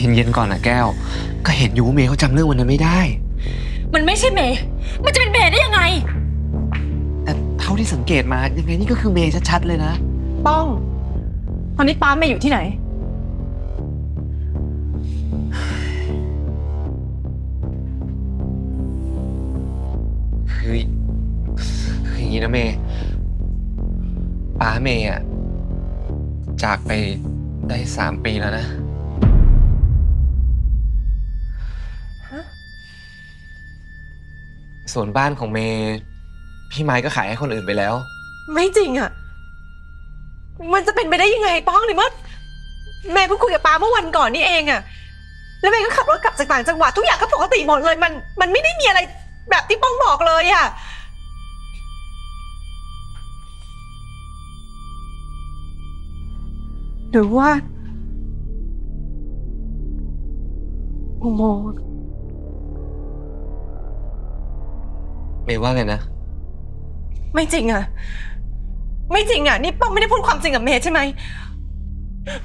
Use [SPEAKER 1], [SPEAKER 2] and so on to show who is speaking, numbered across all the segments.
[SPEAKER 1] เย็นๆก่อนนะแก้ว ก็เห็นอยู่ว่าเมย์เขาจำเรื่องวันนั้นไม่ได้
[SPEAKER 2] มันไม่ใช่เมย์มันจะเป็นเมย์ได้ยังไง
[SPEAKER 1] แต่เท่าที่สังเกตมายังไงนี่ก็คือเมย์ชัดๆเลยนะ
[SPEAKER 3] ป้อง ตอนนี้ป้าเมย์อยู่ที่ไหน
[SPEAKER 1] คือคืออย่างนี้นะเมย์ป้าเมย์อะจากไปได้สามปีแล้วนะ ส่วนบ้านของเมย์พี่ไม้ก็ขายให้คนอื่นไปแล้ว
[SPEAKER 3] ไม่จริงอะมันจะเป็นไปได้ยังไงป้องหรือว่าแม่เพิ่งคุยกับป้าเมื่อวันก่อนนี่เองอะแล้วแม่ก็ขับรถกลับจากต่างจังหวัดทุกอย่างก็ปกติหมดเลย มันมันไม่ได้มีอะไรแบบที่ป้องบอกเลยอะหรือว่าอ้โม
[SPEAKER 1] เมย์ว่าไงนะ
[SPEAKER 3] ไม่จริงอะไม่จริงอะนี่ป้องไม่ได้พูดความจริงกับเมย์ใช่ไหม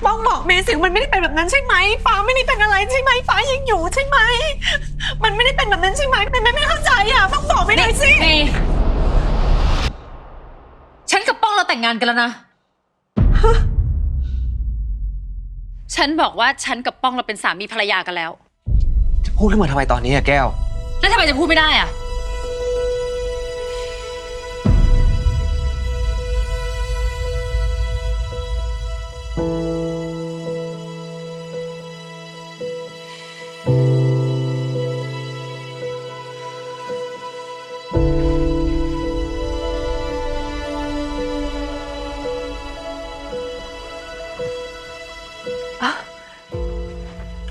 [SPEAKER 3] ป้องบอกเมย์สิมันไม่ได้เป็นแบบนั้นใช่ไหมฟ้าไม่ได้เป็นอะไรใช่ไหมฟ้ายังอยู่ใช่ไหมมันไม่ได้เป็นแบบนั้นใช่ไหมเมย์ไม่เข้าใจอะป้องบอกไม่ได้สิ
[SPEAKER 2] เมย์ฉันกับป้องเราแต่งงานกันแล้วนะ ฉันบอกว่าฉันกับป้องเราเป็นสามีภรรยากันแล้ว
[SPEAKER 1] จะพูดขึ้นมาทำไมตอนนี้อะแก้ว
[SPEAKER 2] แล้วทำไมจะพูดไม่ได้อะ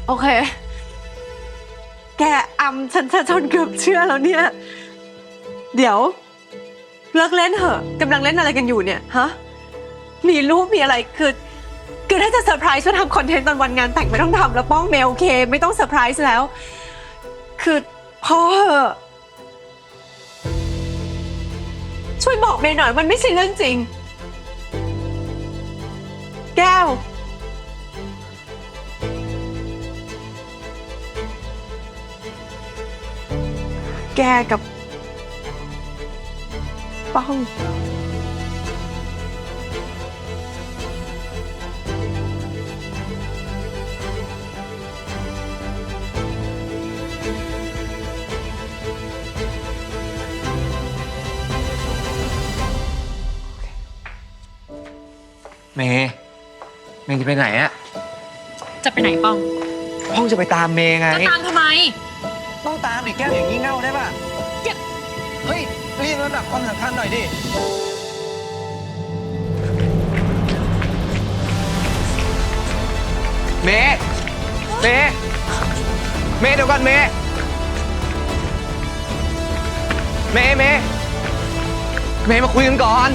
[SPEAKER 3] โอเค แกอำฉันจะจนเกือบเชื่อแล้วเนี่ย เดี๋ยว เลิกเล่นเถอะกำลังเล่นอะไรกันอยู่เนี่ยฮะ มีรูปมีอะไรคือคือถ้าจะเซอร์ไพรส์ช่วยทำคอนเทนต์ตอนวันงานแต่งไม่ต้องทำแล้วป้องเมลโอเค ไม่ต้องเซอร์ไพรส์แล้ว คือพ่อเหอะช่วยบอกเมย์หน่อยมันไม่ใช่เรื่องจริง แก้ว แกกับ ป้อง
[SPEAKER 1] เมย์เมย์จะไปไหนอะ
[SPEAKER 2] จะไปไหนป้อง
[SPEAKER 1] ห้องจะไปตามเมย์ไง
[SPEAKER 2] จะตามทำไม
[SPEAKER 1] ต้องตามดิแก้วอย่างงี้เง่าได้ป่ะ
[SPEAKER 2] อย่า
[SPEAKER 1] เฮ้ยเรียกระดับความสำคัญหน่อยดิ เมย์เมย์เมย์เดี๋ยวก่อนเมย์เมย์เมย์เมย์มาคุยกันก่อน